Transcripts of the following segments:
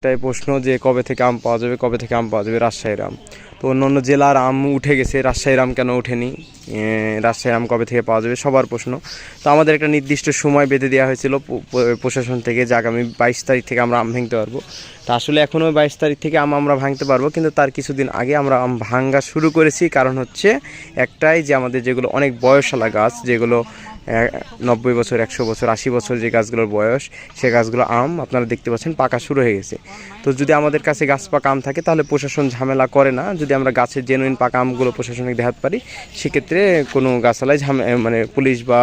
একটাই প্রশ্ন যে কবে থেকে আম পাওয়া যাবে, কবে থেকে আম পাওয়া যাবে? রাজশাহীর আম তো অন্য অন্য জেলার আম উঠে গেছে রাজশাহীর আম কেন ওঠেনি? রাজশাহীর আম কবে থেকে পাওয়া যাবে? সবার প্রশ্ন। তো আমাদের একটা নির্দিষ্ট সময় বেঁধে দেওয়া হয়েছিল প্রশাসন থেকে যে আগামী বাইশ তারিখ থেকে আমরা আম ভাঙতে পারব। তা আসলে এখনও বাইশ তারিখ থেকে আম আমরা ভাঙতে পারব, কিন্তু তার কিছুদিন আগে আমরা আম ভাঙ্গা শুরু করেছি। কারণ হচ্ছে একটাই যে আমাদের যেগুলো অনেক বয়সালা গাছ, যেগুলো নব্বই বছর, একশো বছর, আশি বছর যে গাছগুলোর বয়স, সে গাছগুলো আম, আপনারা দেখতে পাচ্ছেন পাকা শুরু হয়ে গেছে। তো যদি আমাদের কাছে গাছ পাকা আম থাকে, তাহলে প্রশাসন ঝামেলা করে না। যদি আমরা গাছের জেনুইন পাকা আমগুলো প্রশাসনিক দেখাতে পারি, সেক্ষেত্রে কোনো গাছালায় ঝামে মানে পুলিশ বা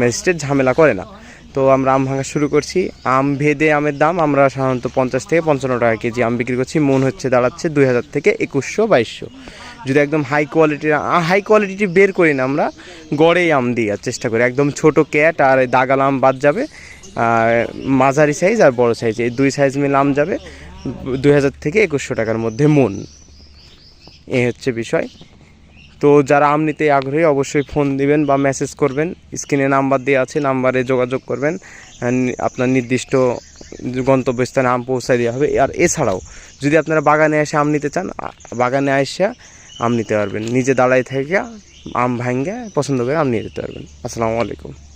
ম্যাজিস্ট্রেট ঝামেলা করে না। তো আমরা আম ভাঙা শুরু করছি। আম ভেদে আমের দাম আমরা সাধারণত পঞ্চাশ থেকে পঞ্চান্ন টাকা কেজি আম বিক্রি করছি। মন হচ্ছে দাঁড়াচ্ছে দুই হাজার থেকে একুশশো বাইশশো। যদি একদম হাই কোয়ালিটির হাই কোয়ালিটি বের করি না আমরা, গড়েই আম দেওয়ার চেষ্টা করি। একদম ছোট ক্যাট আর দাগাল আম বাদ যাবে, আর মাঝারি সাইজ আর বড় সাইজ এই দুই সাইজ মিলে আম যাবে, দুই হাজার থেকে একুশশো টাকার মধ্যে মন। এ হচ্ছে বিষয়। তো যারা আম নিতে আগ্রহী, অবশ্যই ফোন দিবেন বা মেসেজ করবেন। স্ক্রিনে নাম্বার দেওয়া আছে নাম্বারে যোগাযোগ করবেন। আপনার নির্দিষ্ট গন্তব্যস্থানে আম পৌঁছায় দেওয়া হবে। আর এছাড়াও, যদি আপনারা বাগানে এসে আম নিতে চান বাগানে এসে আম নিতে পারবেন। নিজে দাঁড়ায় থেকে আম ভাঙ্গে পছন্দ করে আম নিয়ে যেতে পারবেন। আসসালামু আলাইকুম।